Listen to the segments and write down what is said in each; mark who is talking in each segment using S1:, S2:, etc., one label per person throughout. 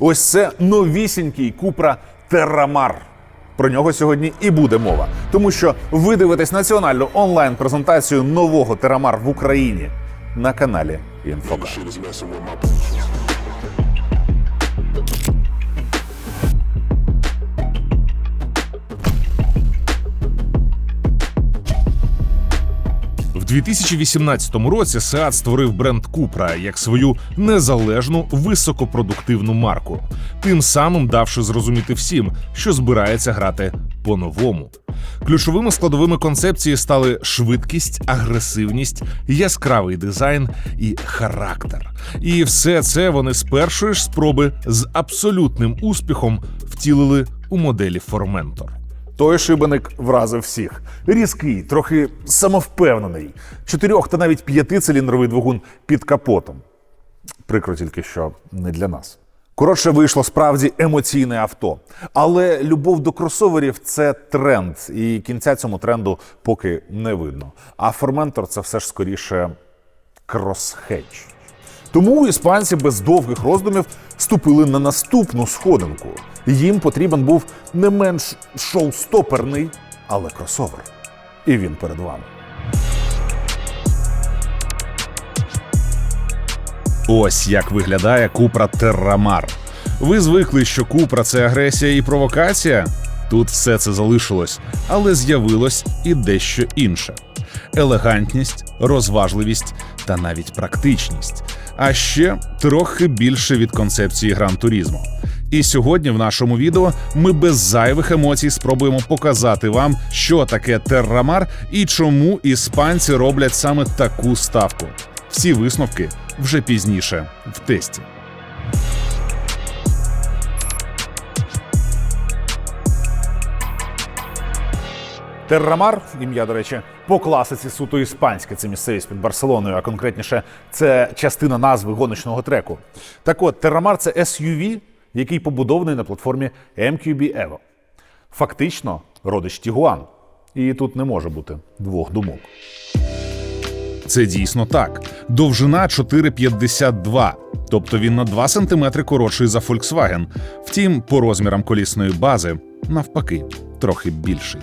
S1: Ось це новісінький Купра Террамар. Про нього сьогодні і буде мова, тому що ви дивитесь національну онлайн-презентацію нового Терамар в Україні на каналі Інфока.
S2: В 2018 році Seat створив бренд Cupra як свою незалежну високопродуктивну марку, тим самим давши зрозуміти всім, що збирається грати по-новому. Ключовими складовими концепції стали швидкість, агресивність, яскравий дизайн і характер. І все це вони з першої ж спроби з абсолютним успіхом втілили у моделі Formentor.
S1: Той шибеник вразив всіх. Різкий, трохи самовпевнений. Чотирьох та навіть п'ятициліндровий двигун під капотом. Прикро тільки що не для нас. Коротше, вийшло справді емоційне авто. Але любов до кросоверів це тренд, і кінця цьому тренду поки не видно. А Форментор це все ж скоріше кросхедж. Тому іспанці без довгих роздумів ступили на наступну сходинку. Їм потрібен був не менш шоустоперний, але кросовер. І він перед вами.
S2: Ось як виглядає Купра Террамар. Ви звикли, що Купра це агресія і провокація? Тут все це залишилось, але з'явилось і дещо інше: елегантність, розважливість та навіть практичність. А ще трохи більше від концепції гран турізмо. І сьогодні в нашому відео ми без зайвих емоцій спробуємо показати вам, що таке Террамар і чому іспанці роблять саме таку ставку. Всі висновки вже пізніше в тесті.
S1: Террамар, ім'я, до речі, по класиці суто іспанське. Це місцевість під Барселоною, а конкретніше, це частина назви гоночного треку. Так от, Террамар це SUV, який побудований на платформі MQB Evo. Фактично, родич Тігуан. І тут не може бути двох думок.
S2: Це дійсно так. Довжина 4,52, тобто він на 2 см коротший за Volkswagen. Втім, по розмірам колісної бази навпаки, трохи більший.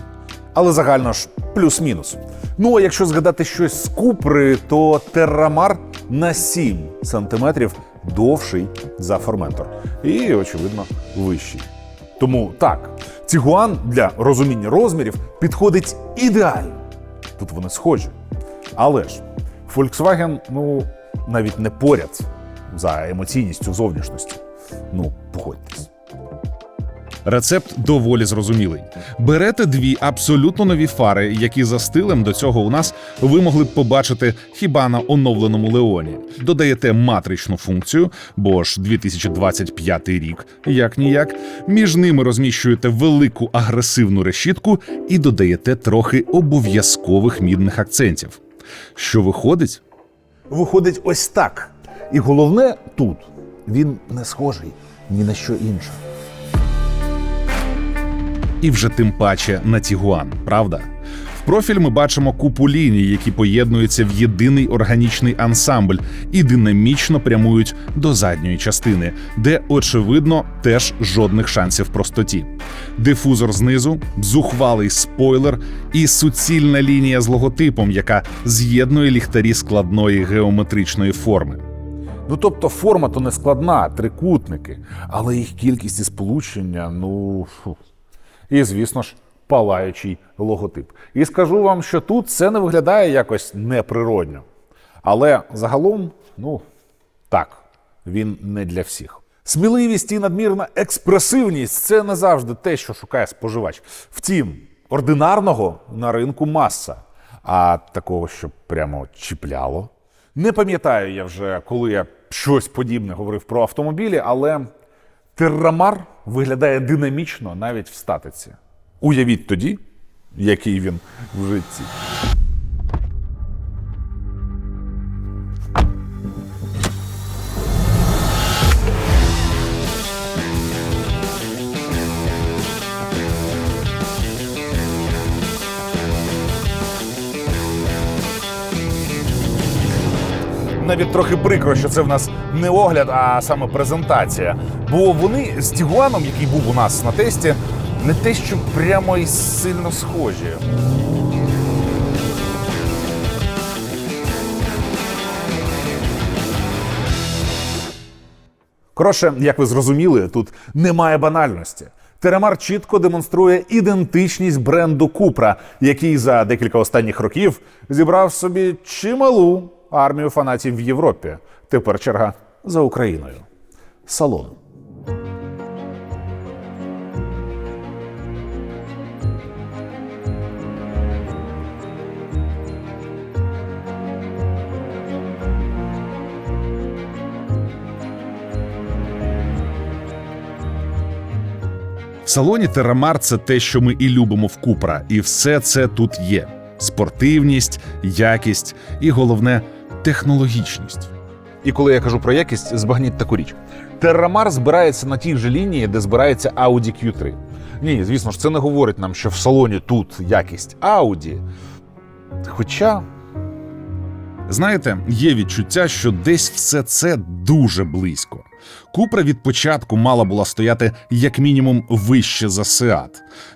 S1: Але загально ж плюс-мінус. Ну а якщо згадати щось з Купри, то Террамар на 7 сантиметрів довший за Форментор. І, очевидно, вищий. Тому так, Тігуан для розуміння розмірів підходить ідеально. Тут вони схожі. Але ж Volkswagen, ну, навіть не поряд за емоційністю зовнішності. Ну, погодьтесь.
S2: Рецепт доволі зрозумілий. Берете дві абсолютно нові фари, які за стилем до цього у нас ви могли б побачити хіба на оновленому Леоні. Додаєте матричну функцію, бо ж 2025 рік, як ніяк. Між ними розміщуєте велику агресивну решітку і додаєте трохи обов'язкових мідних акцентів. Що виходить?
S1: Виходить ось так. І головне тут він не схожий ні на що інше.
S2: І вже тим паче на Тігуан, правда? В профіль ми бачимо купу ліній, які поєднуються в єдиний органічний ансамбль і динамічно прямують до задньої частини, де, очевидно, теж жодних шансів простоті. Дифузор знизу, зухвалий спойлер і суцільна лінія з логотипом, яка з'єднує ліхтарі складної геометричної форми.
S1: Ну тобто форма то не складна, трикутники, але їх кількість і сполучення, ну. І, звісно ж, палаючий логотип. І скажу вам, що тут це не виглядає якось неприродньо. Але загалом, ну так, він не для всіх. Сміливість і надмірна експресивність це не завжди те, що шукає споживач. Втім, ординарного на ринку маса, а такого, щоб прямо чіпляло. Не пам'ятаю я вже, коли я щось подібне говорив про автомобілі, але Террамар виглядає динамічно навіть в статиці. Уявіть тоді, який він в житті. Навіть трохи прикро, що це в нас не огляд, а саме презентація. Бо вони з Тігуаном, який був у нас на тесті, не те, що прямо і сильно схожі. Коротше, як ви зрозуміли, тут немає банальності. Теремар чітко демонструє ідентичність бренду Купра, який за декілька останніх років зібрав собі чималу армію фанатів в Європі. Тепер черга за Україною. Салон.
S2: В салоні Терамар це те, що ми і любимо в Купра, і все це тут є: спортивність, якість і головне технологічність.
S1: І коли я кажу про якість, збагніть таку річ. Террамар збирається на тій же лінії, де збирається Audi Q3. Ні, звісно ж, це не говорить нам, що в салоні тут якість Audi. Хоча
S2: Знаєте, є відчуття, що десь все це дуже близько. Купра від початку мала була стояти як мінімум вище за Seat.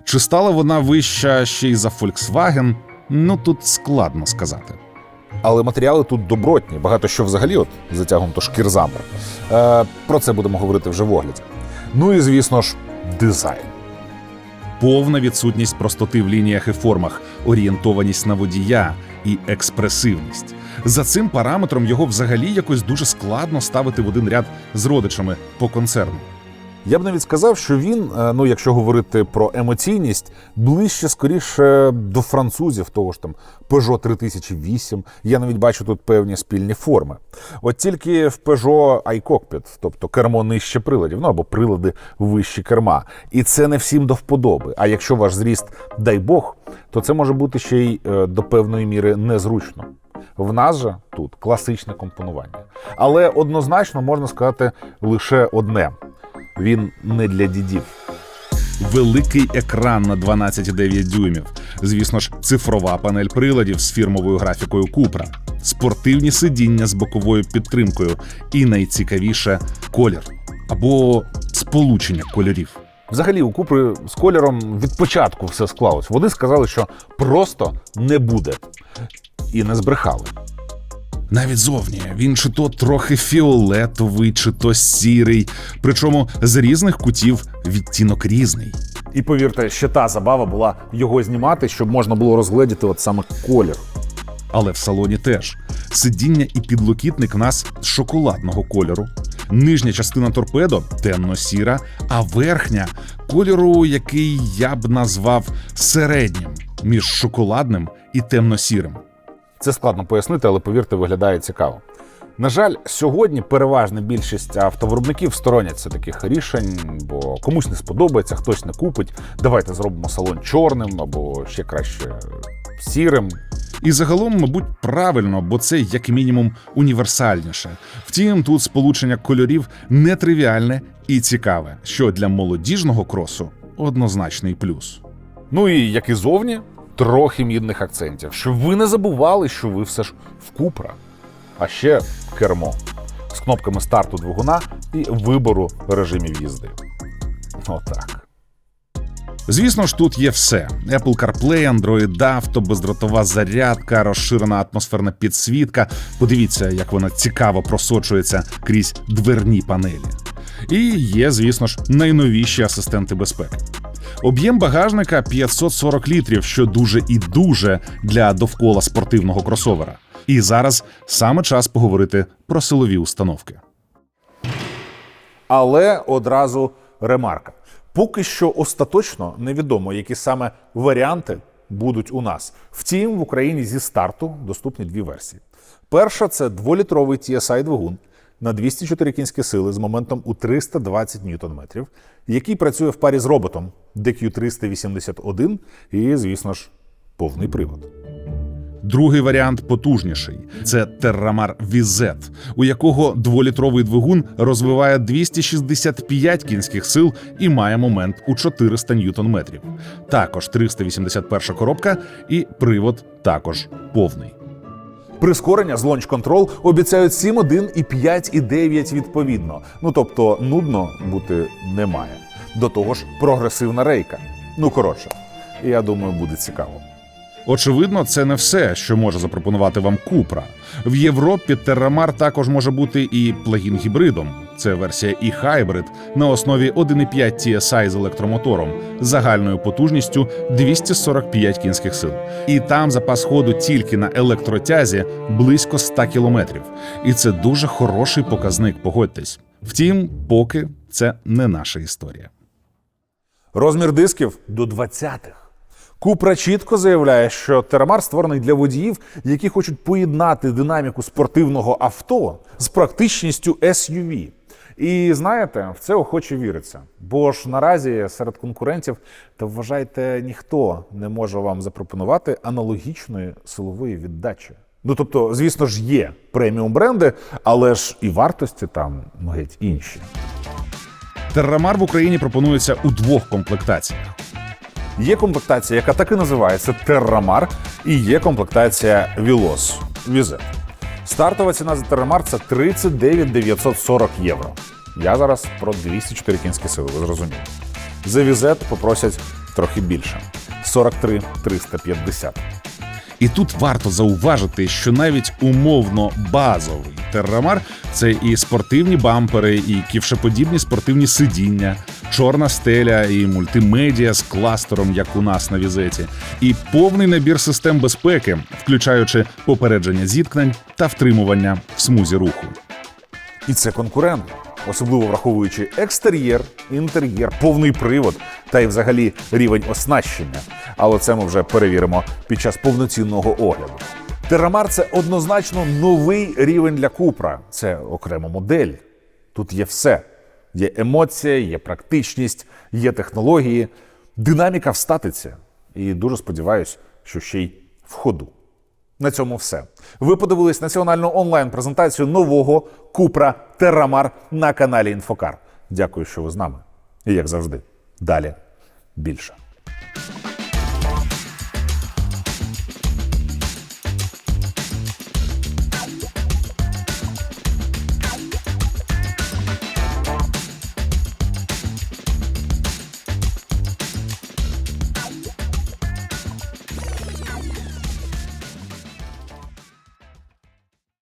S2: Чи стала вона вища ще й за Volkswagen? Ну тут складно сказати.
S1: Але матеріали тут добротні, багато що взагалі от затягнуто шкірзамер. Е, про це будемо говорити вже в огляді. Ну і звісно ж, дизайн.
S2: Повна відсутність простоти в лініях і формах, орієнтованість на водія і експресивність. За цим параметром його взагалі якось дуже складно ставити в один ряд з родичами по концерну.
S1: Я б навіть сказав, що він, е, ну якщо говорити про емоційність, ближче скоріше до французів, того ж там Peugeot 3008. Я навіть бачу тут певні спільні форми. От тільки в Peugeot iCockpit, тобто кермо нижче приладів, ну або прилади вищі керма. І це не всім до вподоби. А якщо ваш зріст, дай Бог, то це може бути ще й е, до певної міри незручно. В нас же тут класичне компонування. Але однозначно можна сказати лише одне: він не для дідів.
S2: Великий екран на 12,9 дюймів. Звісно ж, цифрова панель приладів з фірмовою графікою Купра, спортивні сидіння з боковою підтримкою, і найцікавіше колір або сполучення кольорів.
S1: Взагалі, у Купри з кольором від початку все склалось. Вони сказали, що просто не буде. І не збрехали.
S2: Навіть зовні він чи то трохи фіолетовий, чи то сірий, причому з різних кутів відтінок різний.
S1: І повірте, ще та забава була його знімати, щоб можна було розгледіти от саме колір.
S2: Але в салоні теж сидіння і підлокітник в нас шоколадного кольору. Нижня частина торпедо темно-сіра, а верхня кольору, який я б назвав середнім між шоколадним і темно-сірим.
S1: Це складно пояснити, але повірте, виглядає цікаво. На жаль, сьогодні переважна більшість автовиробників стороняться таких рішень, бо комусь не сподобається, хтось не купить. Давайте зробимо салон чорним або ще краще сірим.
S2: І загалом, мабуть, правильно, бо це як мінімум універсальніше. Втім, тут сполучення кольорів нетривіальне і цікаве, що для молодіжного кросу однозначний плюс.
S1: Ну і як і зовні, трохи мідних акцентів, щоб ви не забували, що ви все ж в Купра. А ще кермо з кнопками старту двигуна і вибору режимів їзди. Отак.
S2: Звісно ж, тут є все: Apple CarPlay, Android Auto, бездротова зарядка, розширена атмосферна підсвітка. Подивіться, як вона цікаво просочується крізь дверні панелі. І є, звісно ж, найновіші асистенти безпеки. Об'єм багажника 540 літрів, що дуже і дуже для довкола спортивного кросовера. І зараз саме час поговорити про силові установки.
S1: Але одразу ремарка. Поки що остаточно невідомо, які саме варіанти будуть у нас. Втім, в Україні зі старту доступні дві версії. Перша це дволітровий TSI двигун на 204 кінські сили з моментом у 320 ньютон-метрів, який працює в парі з роботом DQ381 і, звісно ж, повний привод.
S2: Другий варіант потужніший це Terramar VZ, у якого дволітровий двигун розвиває 265 кінських сил і має момент у 400 ньютон-метрів. Також 381 коробка і привод також повний.
S1: Прискорення з Launch Control обіцяють 7.1 і 5.9 відповідно. Ну тобто нудно бути не має. До того ж, прогресивна рейка. Ну коротше, я думаю, буде цікаво.
S2: Очевидно, це не все, що може запропонувати вам Купра. В Європі Terramar також може бути і плагін-гібридом. Це версія і Hybrid на основі 1.5 TSI з електромотором загальною потужністю 245 кінських сил. І там запас ходу тільки на електротязі близько 100 кілометрів. І це дуже хороший показник, погодьтесь. Втім, поки це не наша історія.
S1: Розмір дисків до 20-х. Купра чітко заявляє, що Терамар створений для водіїв, які хочуть поєднати динаміку спортивного авто з практичністю SUV. І знаєте, в це охоче віриться. Бо ж наразі серед конкурентів, та вважайте, ніхто не може вам запропонувати аналогічної силової віддачі. Ну тобто, звісно ж, є преміум бренди, але ж і вартості там ну, геть інші.
S2: Террамар в Україні пропонується у двох комплектаціях.
S1: Є комплектація, яка так і називається Terramar, і є комплектація Vilos Vizet. Стартова ціна за Terramar – це 39 940 євро. Я зараз про 204 кінські сили, ви зрозуміли. За Vizet попросять трохи більше 43 350.
S2: І тут варто зауважити, що навіть умовно базовий террамар це і спортивні бампери, і ківшеподібні спортивні сидіння, чорна стеля і мультимедіа з кластером, як у нас на візеті, і повний набір систем безпеки, включаючи попередження зіткнень та втримування в смузі руху.
S1: І це конкурент, особливо враховуючи екстер'єр, інтер'єр, повний привод та й взагалі рівень оснащення. Але це ми вже перевіримо під час повноцінного огляду. Терамар це однозначно новий рівень для Купра. Це окрема модель. Тут є все: є емоція, є практичність, є технології, динаміка в статиці. І дуже сподіваюся, що ще й в ходу. На цьому все. Ви подивились національну онлайн-презентацію нового Купра Терамар на каналі Інфокар. Дякую, що ви з нами. І як завжди, далі більше.